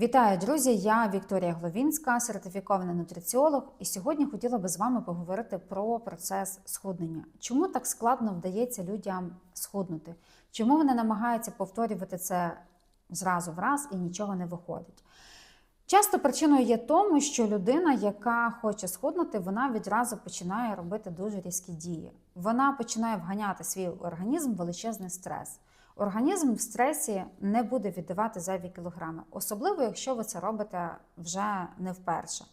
Вітаю, друзі! Я Вікторія Гловінська, сертифікований нутриціолог, і сьогодні хотіла би з вами поговорити про процес схуднення. Чому так складно вдається людям схуднути? Чому вони намагаються повторювати це зразу в раз і нічого не виходить? Часто причиною є тому, що людина, яка хоче схуднути, вона відразу починає робити дуже різкі дії. Вона починає вганяти свій організм в величезний стрес. Організм в стресі не буде віддавати зайві кілограми, особливо якщо ви це робите вже не вперше.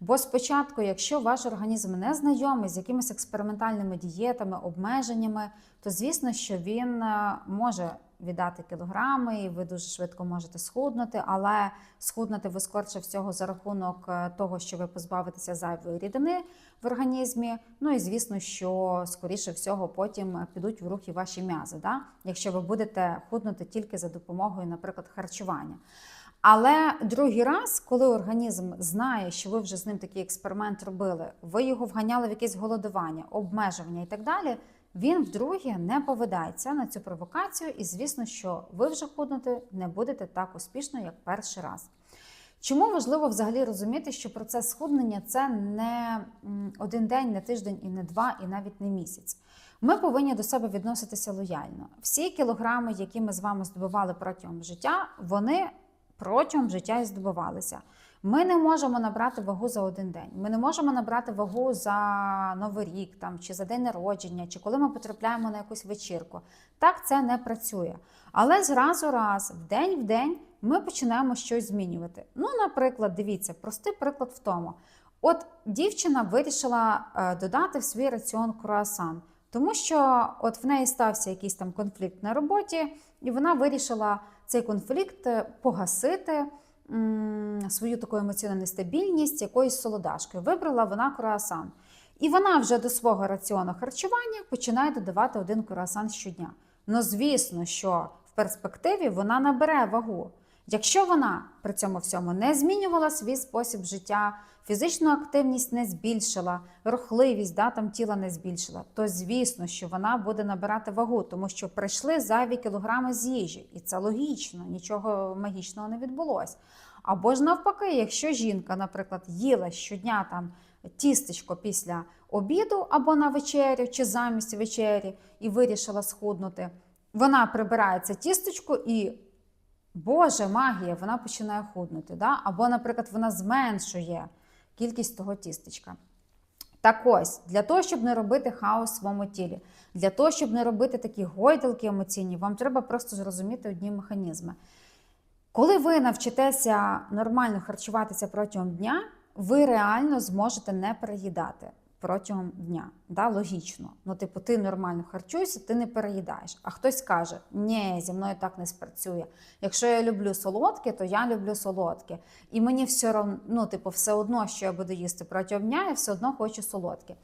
Бо спочатку, якщо ваш організм не знайомий з якимись експериментальними дієтами, обмеженнями, то звісно, що він е, може віддати кілограми, і ви дуже швидко можете схуднути, але схуднути ви скорше всього за рахунок е, того, що ви позбавитеся зайвої рідини в організмі. Ну і звісно, що скоріше всього потім підуть в рухи ваші м'язи, да? якщо ви будете худнути тільки за допомогою, наприклад, харчування. Але другий раз, коли організм знає, що ви вже з ним такий експеримент робили, ви його вганяли в якесь голодування, обмежування і так далі. Він вдруге не поведається на цю провокацію, і звісно, що ви вже худнути не будете так успішно, як перший раз. Чому важливо взагалі розуміти, що процес схуднення це не один день, не тиждень, і не два, і навіть не місяць. Ми повинні до себе відноситися лояльно. Всі кілограми, які ми з вами здобували протягом життя, вони протягом життя і здобувалися. Ми не можемо набрати вагу за один день. Ми не можемо набрати вагу за новий рік, там чи за день народження, чи коли ми потрапляємо на якусь вечірку. Так це не працює. Але зразу раз, в день в день, ми починаємо щось змінювати. Ну, наприклад, дивіться, простий приклад в тому. От дівчина вирішила е, додати в свій раціон круасан, тому що от в неї стався якийсь там конфлікт на роботі, і вона вирішила цей конфлікт е, погасити свою таку емоційну нестабільність якоюсь солодашкою. Вибрала вона круасан. І вона вже до свого раціону харчування починає додавати один круасан щодня. Ну, звісно, що в перспективі вона набере вагу. Якщо вона при цьому всьому не змінювала свій спосіб життя, фізичну активність не збільшила, рухливість да, там тіла не збільшила, то звісно, що вона буде набирати вагу, тому що прийшли зайві кілограми з їжі, і це логічно, нічого магічного не відбулося. Або ж навпаки, якщо жінка, наприклад, їла щодня там тістечко після обіду або на вечерю, чи замість вечері, і вирішила схуднути, вона прибирає це тістечко і. Боже, магія, вона починає худнути. Да? Або, наприклад, вона зменшує кількість того тістечка. Так ось, для того, щоб не робити хаос в своєму тілі, для того, щоб не робити такі гойдалки емоційні, вам треба просто зрозуміти одні механізми. Коли ви навчитеся нормально харчуватися протягом дня, ви реально зможете не переїдати протягом дня. Да, Логічно. Ну, типу, ти нормально харчуєшся, ти не переїдаєш. А хтось каже, ні, зі мною так не спрацює. Якщо я люблю солодке, то я люблю солодке. І мені все одно, ну, типу, все одно, що я буду їсти протягом дня, я все одно хочу солодке.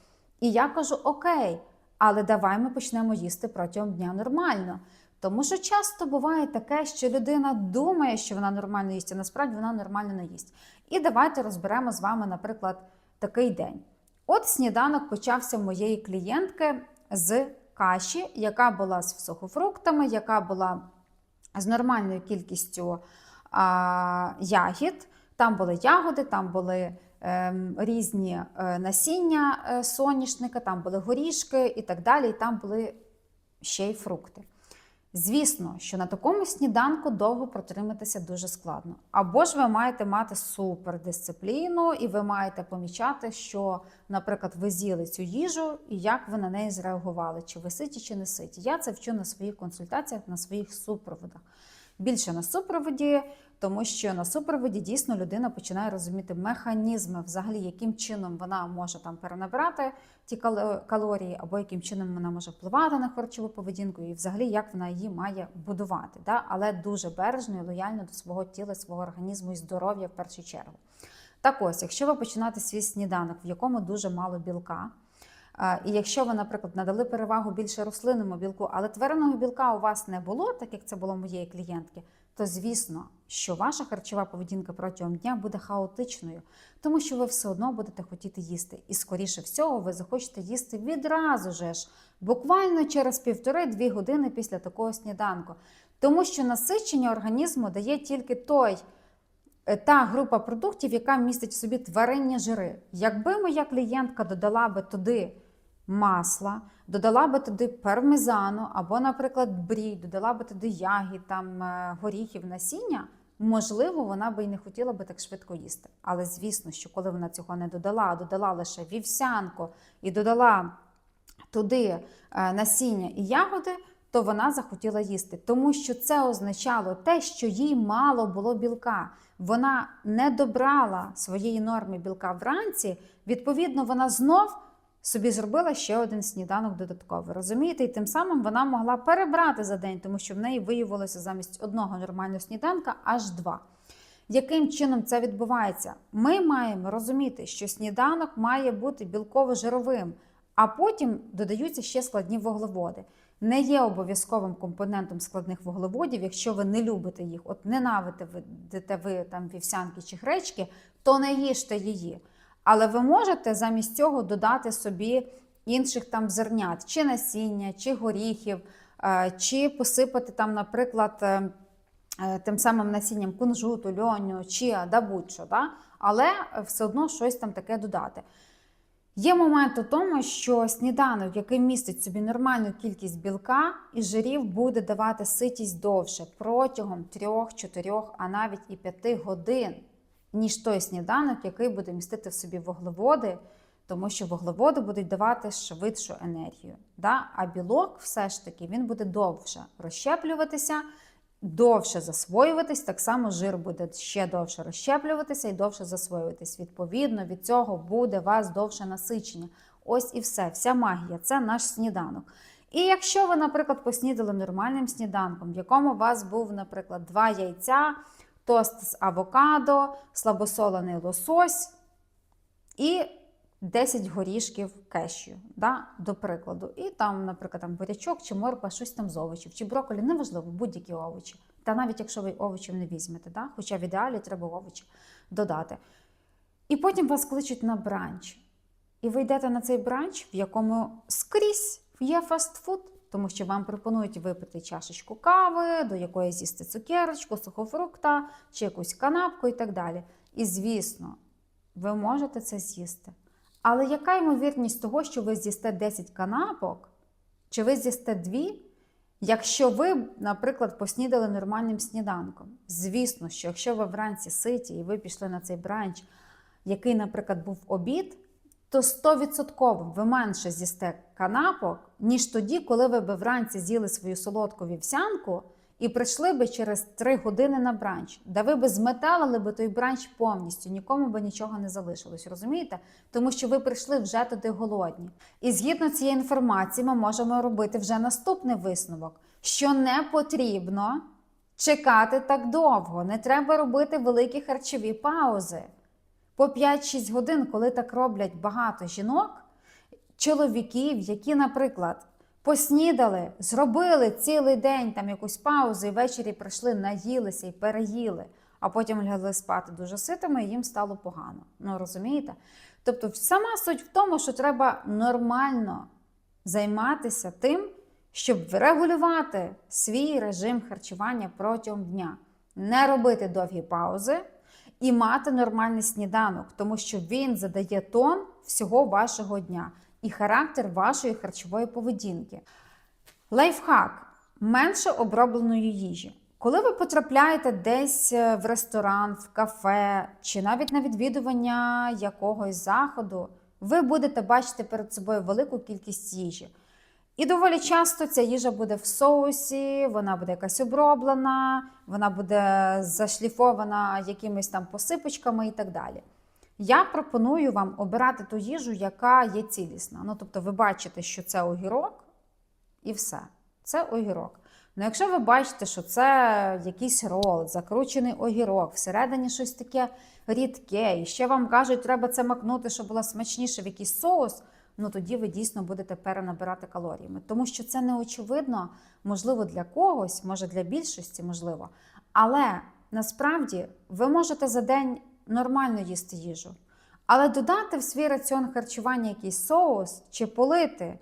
І я кажу: Окей, але давай ми почнемо їсти протягом дня нормально. Тому що часто буває таке, що людина думає, що вона нормально їсть, а насправді вона нормально не їсть. І давайте розберемо з вами, наприклад, такий день. От сніданок почався моєї клієнтки з каші, яка була з сухофруктами, яка була з нормальною кількістю а, ягід. Там були ягоди, там були е, різні насіння е, соняшника, там були горішки і так далі. І там були ще й фрукти. Звісно, що на такому сніданку довго протриматися дуже складно. Або ж ви маєте мати супердисципліну, і ви маєте помічати, що, наприклад, ви з'їли цю їжу і як ви на неї зреагували, чи ви ситі, чи не ситі. Я це вчу на своїх консультаціях, на своїх супроводах. Більше на супроводі, тому що на супроводі дійсно людина починає розуміти механізми, взагалі, яким чином вона може там перенабрати ті калорії, або яким чином вона може впливати на харчову поведінку, і взагалі як вона її має будувати. Да? Але дуже бережно і лояльно до свого тіла, свого організму і здоров'я в першу чергу. Так ось, якщо ви починаєте свій сніданок, в якому дуже мало білка. І якщо ви, наприклад, надали перевагу більше рослинному білку, але тваринного білка у вас не було, так як це було моєї клієнтки, то звісно, що ваша харчова поведінка протягом дня буде хаотичною, тому що ви все одно будете хотіти їсти. І, скоріше всього, ви захочете їсти відразу же ж, буквально через півтори-дві години після такого сніданку. Тому що насичення організму дає тільки той е, та група продуктів, яка містить в собі тваринні жири. Якби моя клієнтка додала би туди масла, додала би туди пармезану або, наприклад, брій, додала би туди ягід, там е, горіхів, насіння. Можливо, вона би і не хотіла би так швидко їсти. Але звісно, що коли вона цього не додала, а додала лише вівсянку і додала туди е, насіння і ягоди, то вона захотіла їсти, тому що це означало те, що їй мало було білка. Вона не добрала своєї норми білка вранці. Відповідно, вона знов собі зробила ще один сніданок додатковий. Розумієте? І тим самим вона могла перебрати за день, тому що в неї виявилося замість одного нормального сніданка аж два. Яким чином це відбувається? Ми маємо розуміти, що сніданок має бути білково-жировим, а потім додаються ще складні вуглеводи. Не є обов'язковим компонентом складних вуглеводів, якщо ви не любите їх, от ненавидите ви там вівсянки чи гречки, то не їжте її. Але ви можете замість цього додати собі інших там зернят, чи насіння, чи горіхів, е, чи посипати там, наприклад, е, е, тим самим насінням кунжуту, льоню, чіа, да будь-що, да? але все одно щось там таке додати. Є момент у тому, що сніданок, який містить собі нормальну кількість білка і жирів, буде давати ситість довше протягом 3-4, а навіть і 5 годин, ніж той сніданок, який буде містити в собі вуглеводи, тому що вуглеводи будуть давати швидшу енергію. Да? А білок все ж таки він буде довше розщеплюватися, довше засвоюватись. Так само жир буде ще довше розщеплюватися і довше засвоюватись. Відповідно, від цього буде вас довше насичення. Ось і все, вся магія це наш сніданок. І якщо ви, наприклад, поснідали нормальним сніданком, в якому у вас був, наприклад, два яйця, тост з авокадо, слабосолений лосось і 10 горішків кешю, да, до прикладу. І там, наприклад, там бурячок чи морква, щось там з овочів, чи брокколі, неважливо, будь-які овочі. Та навіть якщо ви овочів не візьмете, да? хоча в ідеалі треба овочі додати. І потім вас кличуть на бранч. І ви йдете на цей бранч, в якому скрізь є фастфуд, тому що вам пропонують випити чашечку кави, до якої з'їсти цукерочку, сухофрукта чи якусь канапку і так далі. І звісно, ви можете це з'їсти. Але яка ймовірність того, що ви з'їсте 10 канапок, чи ви з'їсте 2, якщо ви, наприклад, поснідали нормальним сніданком? Звісно, що якщо ви вранці ситі і ви пішли на цей бранч, який, наприклад, був обід, то 100% ви менше з'їсте канапок, ніж тоді, коли ви би вранці з'їли свою солодку вівсянку і прийшли би через 3 години на бранч, де ви би зметалили би той бранч повністю, нікому би нічого не залишилось, розумієте? Тому що ви прийшли вже туди голодні. І згідно цієї інформації, ми можемо робити вже наступний висновок, що не потрібно чекати так довго, не треба робити великі харчові паузи. По 5-6 годин, коли так роблять багато жінок, чоловіків, які, наприклад, поснідали, зробили цілий день там якусь паузу і ввечері прийшли, наїлися і переїли, а потім лягли спати дуже ситими, і їм стало погано. Ну розумієте? Тобто, сама суть в тому, що треба нормально займатися тим, щоб регулювати свій режим харчування протягом дня, не робити довгі паузи і мати нормальний сніданок, тому що він задає тон всього вашого дня і характер вашої харчової поведінки. Лайфхак менше обробленої їжі. Коли ви потрапляєте десь е, в ресторан, в кафе чи навіть на відвідування якогось заходу, ви будете бачити перед собою велику кількість їжі. І доволі часто ця їжа буде в соусі, вона буде якась оброблена, вона буде зашліфована якимись там посипочками і так далі. Я пропоную вам обирати ту їжу, яка є цілісна. Ну, тобто, ви бачите, що це огірок, і все. Це огірок. Ну, якщо ви бачите, що це якийсь рол, закручений огірок, всередині щось таке рідке, і ще вам кажуть, треба це макнути, щоб було смачніше в якийсь соус, ну тоді ви дійсно будете перенабирати калоріями. Тому що це не очевидно, можливо, для когось, може для більшості, можливо. Але насправді ви можете за день нормально їсти їжу. Але додати в свій раціон харчування якийсь соус чи полити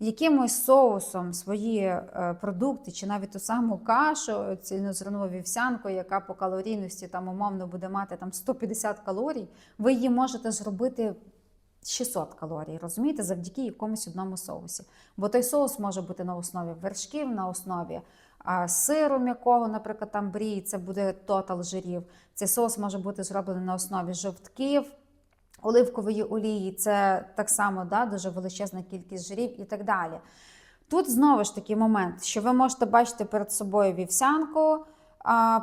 якимось соусом свої е, продукти, чи навіть ту саму кашу, цільнозернову вівсянку, яка по калорійності там умовно буде мати там 150 калорій, ви її можете зробити 600 калорій, розумієте, завдяки якомусь одному соусі. Бо той соус може бути на основі вершків, на основі а, сиру м'якого, наприклад, там брій, це буде тотал жирів. Цей соус може бути зроблений на основі жовтків, оливкової олії, це так само да, дуже величезна кількість жирів і так далі. Тут знову ж таки момент, що ви можете бачити перед собою вівсянку,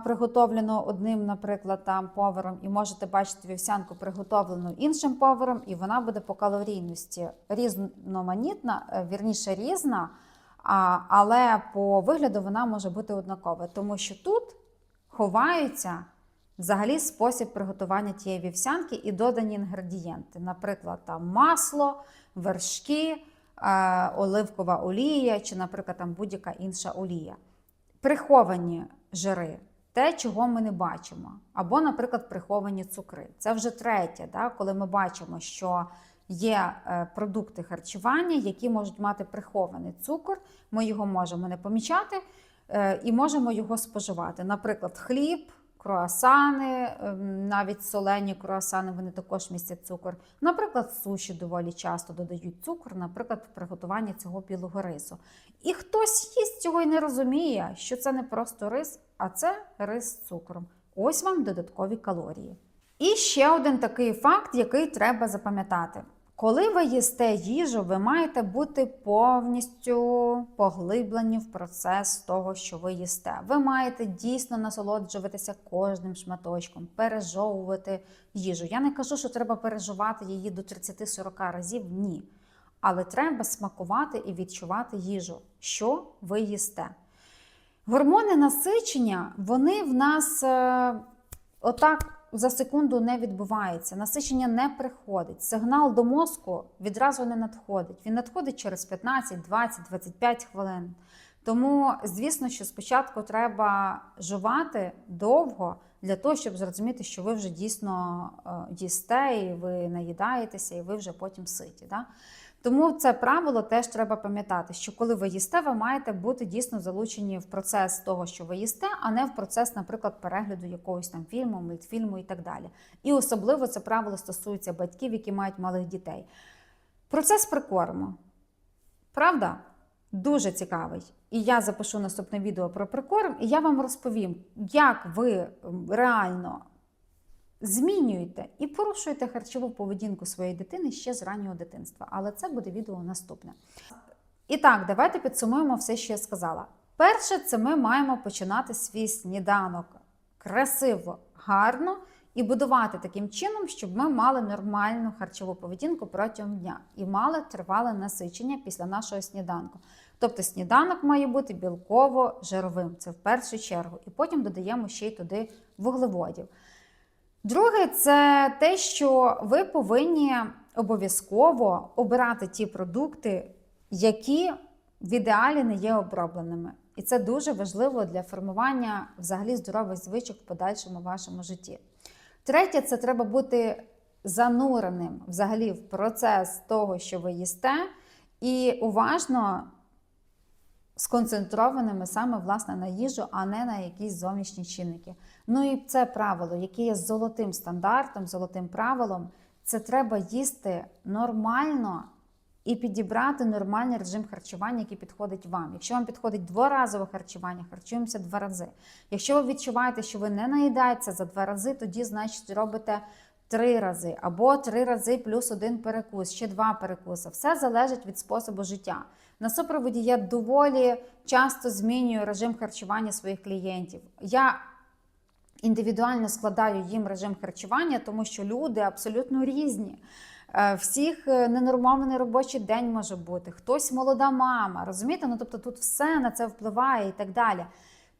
приготовлену одним, наприклад, там поваром, і можете бачити вівсянку, приготовлену іншим поваром, і вона буде по калорійності різноманітна, е, вірніше різна, але по вигляду вона може бути однакова, тому що тут ховаються взагалі спосіб приготування тієї вівсянки і додані інгредієнти, наприклад, там масло, вершки, е, оливкова олія чи, наприклад, там будь-яка інша олія. Приховані жири, те, чого ми не бачимо, або, наприклад, приховані цукри. Це вже третє, да, коли ми бачимо, що є е, продукти харчування, які можуть мати прихований цукор, ми його можемо не помічати е, і можемо його споживати. Наприклад, хліб, круасани, ем, навіть солені круасани, вони також містять цукор. Наприклад, суші доволі часто додають цукор, наприклад, в приготуванні цього білого рису. І хтось їсть цього і не розуміє, що це не просто рис, а це рис з цукром. Ось вам додаткові калорії. І ще один такий факт, який треба запам'ятати. Коли ви їсте їжу, ви маєте бути повністю поглиблені в процес того, що ви їсте. Ви маєте дійсно насолоджуватися кожним шматочком, пережовувати їжу. Я не кажу, що треба переживати її до 30-40 разів, ні. Але треба смакувати і відчувати їжу, що ви їсте. Гормони насичення, вони в нас е, отак за секунду не відбувається. Насичення не приходить. Сигнал до мозку відразу не надходить. Він надходить через 15, 20, 25 хвилин. Тому, звісно, що спочатку треба жувати довго для того, щоб зрозуміти, що ви вже дійсно е, їсте, і ви наїдаєтеся, і ви вже потім ситі. Да? Тому це правило теж треба пам'ятати, що коли ви їсте, ви маєте бути дійсно залучені в процес того, що ви їсте, а не в процес, наприклад, перегляду якогось там фільму, мультфільму і так далі. І особливо це правило стосується батьків, які мають малих дітей. Процес прикорму. Правда? Дуже цікавий. І я запишу наступне відео про прикорм, і я вам розповім, як ви реально змінюєте і порушуєте харчову поведінку своєї дитини ще з раннього дитинства. Але це буде відео наступне. І так, давайте підсумуємо все, що я сказала. Перше, це ми маємо починати свій сніданок красиво, гарно і будувати таким чином, щоб ми мали нормальну харчову поведінку протягом дня і мали тривале насичення після нашого сніданку. Тобто сніданок має бути білково-жировим, це в першу чергу, і потім додаємо ще й туди вуглеводів. Друге, це те, що ви повинні обов'язково обирати ті продукти, які в ідеалі не є обробленими. І це дуже важливо для формування взагалі здорових звичок в подальшому вашому житті. Третє, це треба бути зануреним взагалі в процес того, що ви їсте, і уважно сконцентрованими саме власне на їжу, а не на якісь зовнішні чинники. Ну і це правило, яке є золотим стандартом, золотим правилом, це треба їсти нормально і підібрати нормальний режим харчування, який підходить вам. Якщо вам підходить дворазове харчування, харчуємося два рази. Якщо ви відчуваєте, що ви не наїдаєтеся за два рази, тоді значить робите. Три рази або три рази плюс один перекус, ще два перекуси. Все залежить від способу життя. На супроводі я доволі часто змінюю режим харчування своїх клієнтів. Я індивідуально складаю їм режим харчування, тому що люди абсолютно різні. Е, всіх е, ненормований робочий день може бути, хтось молода мама. Розумієте? Ну тобто тут все на це впливає і так далі.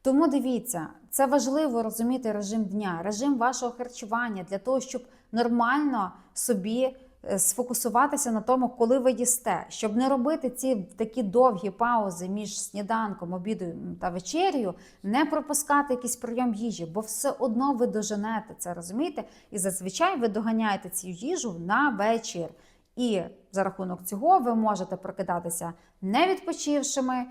Тому дивіться, це важливо розуміти режим дня, режим вашого харчування для того, щоб нормально собі е, сфокусуватися на тому, коли ви їсте, щоб не робити ці такі довгі паузи між сніданком, обідом та вечерю, не пропускати якийсь прийом їжі, бо все одно ви доженете це, розумієте? І зазвичай ви доганяєте цю їжу на вечір. І за рахунок цього ви можете прокидатися не відпочившими, е,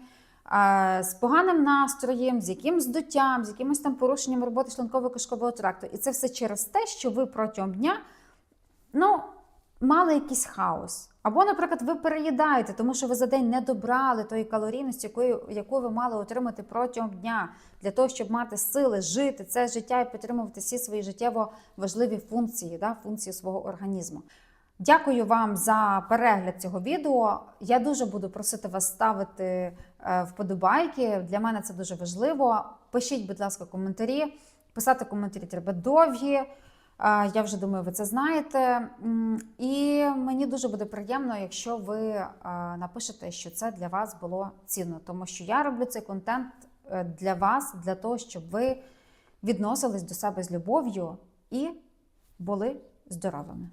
з поганим настроєм, з якимсь здуттям, з якимось там порушенням роботи шлунково-кишкового тракту. І це все через те, що ви протягом дня ну, мали якийсь хаос. Або, наприклад, ви переїдаєте, тому що ви за день не добрали тої калорійності, якої, яку ви мали отримати протягом дня, для того, щоб мати сили жити це життя і підтримувати всі свої життєво важливі функції, да, функції свого організму. Дякую вам за перегляд цього відео. Я дуже буду просити вас ставити вподобайки. Для мене це дуже важливо. Пишіть, будь ласка, коментарі. Писати коментарі треба довгі. Е, Я вже думаю, ви це знаєте. І мені дуже буде приємно, якщо ви е, напишете, що це для вас було цінно, тому що я роблю цей контент е, для вас, для того, щоб ви відносились до себе з любов'ю і були здоровими.